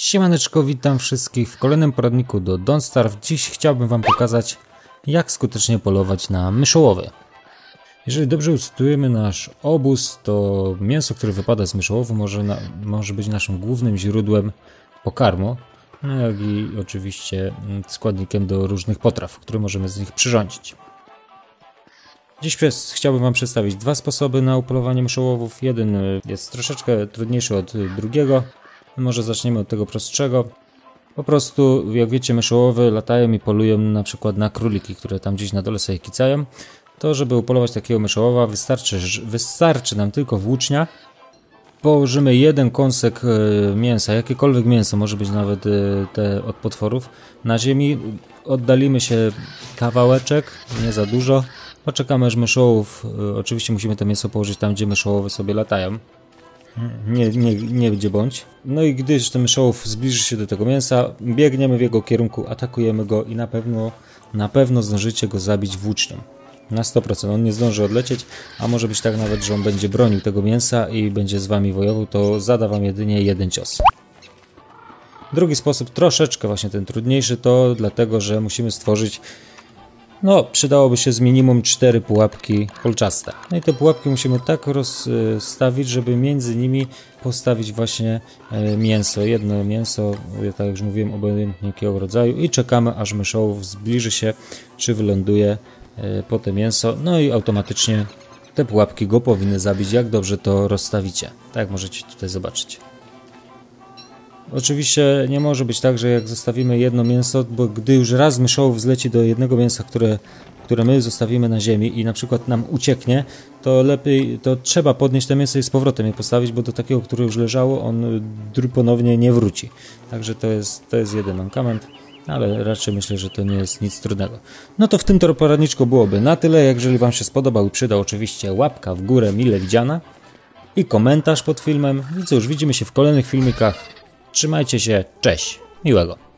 Siemaneczko, witam wszystkich w kolejnym poradniku do Don't Starve. Dziś chciałbym Wam pokazać, jak skutecznie polować na myszołowy. Jeżeli dobrze usytuujemy nasz obóz, to mięso, które wypada z myszołowu może, na, może być naszym głównym źródłem pokarmu, no jak i oczywiście mm, składnikiem do różnych potraw, które możemy z nich przyrządzić. Dziś przez, chciałbym Wam przedstawić dwa sposoby na upolowanie myszołowów. Jeden y, jest troszeczkę trudniejszy od drugiego. Może zaczniemy od tego prostszego. Po prostu, jak wiecie, myszołowy latają i polują na przykład na króliki, które tam gdzieś na dole sobie kicają. To, żeby upolować takiego myszołowa, wystarczy, wystarczy nam tylko włócznia. Położymy jeden kąsek y, mięsa, jakiekolwiek mięso, może być nawet y, te od potworów, na ziemi. Oddalimy się kawałeczek, nie za dużo. Poczekamy aż myszołów, oczywiście musimy to mięso położyć tam, gdzie myszołowy sobie latają. Nie, nie, nie gdzie bądź. No i gdyż ten myszołów zbliży się do tego mięsa, biegniemy w jego kierunku, atakujemy go i na pewno, na pewno zdążycie go zabić włócznią. Na 100%. On nie zdąży odlecieć, a może być tak nawet, że on będzie bronił tego mięsa i będzie z wami wojował, to zada wam jedynie jeden cios. Drugi sposób, troszeczkę właśnie ten trudniejszy, to dlatego, że musimy stworzyć no, przydałoby się z minimum 4 pułapki kolczaste. No i te pułapki musimy tak rozstawić, żeby między nimi postawić właśnie e, mięso. Jedno mięso, tak jak już mówiłem, obojętnie jakiego rodzaju i czekamy aż myszołów zbliży się, czy wyląduje e, po te mięso. No i automatycznie te pułapki go powinny zabić, jak dobrze to rozstawicie. Tak możecie tutaj zobaczyć. Oczywiście nie może być tak, że jak zostawimy jedno mięso, bo gdy już raz myszołów zleci do jednego mięsa, które, które my zostawimy na ziemi i na przykład nam ucieknie, to lepiej, to trzeba podnieść to mięso i z powrotem je postawić, bo do takiego, które już leżało, on ponownie nie wróci. Także to jest, to jest jeden mankament ale raczej myślę, że to nie jest nic trudnego. No to w tym poradniczku byłoby na tyle. Jeżeli Wam się spodobał i przydał, oczywiście łapka w górę mile widziana i komentarz pod filmem. I cóż, widzimy się w kolejnych filmikach. Trzymajcie się, cześć, miłego.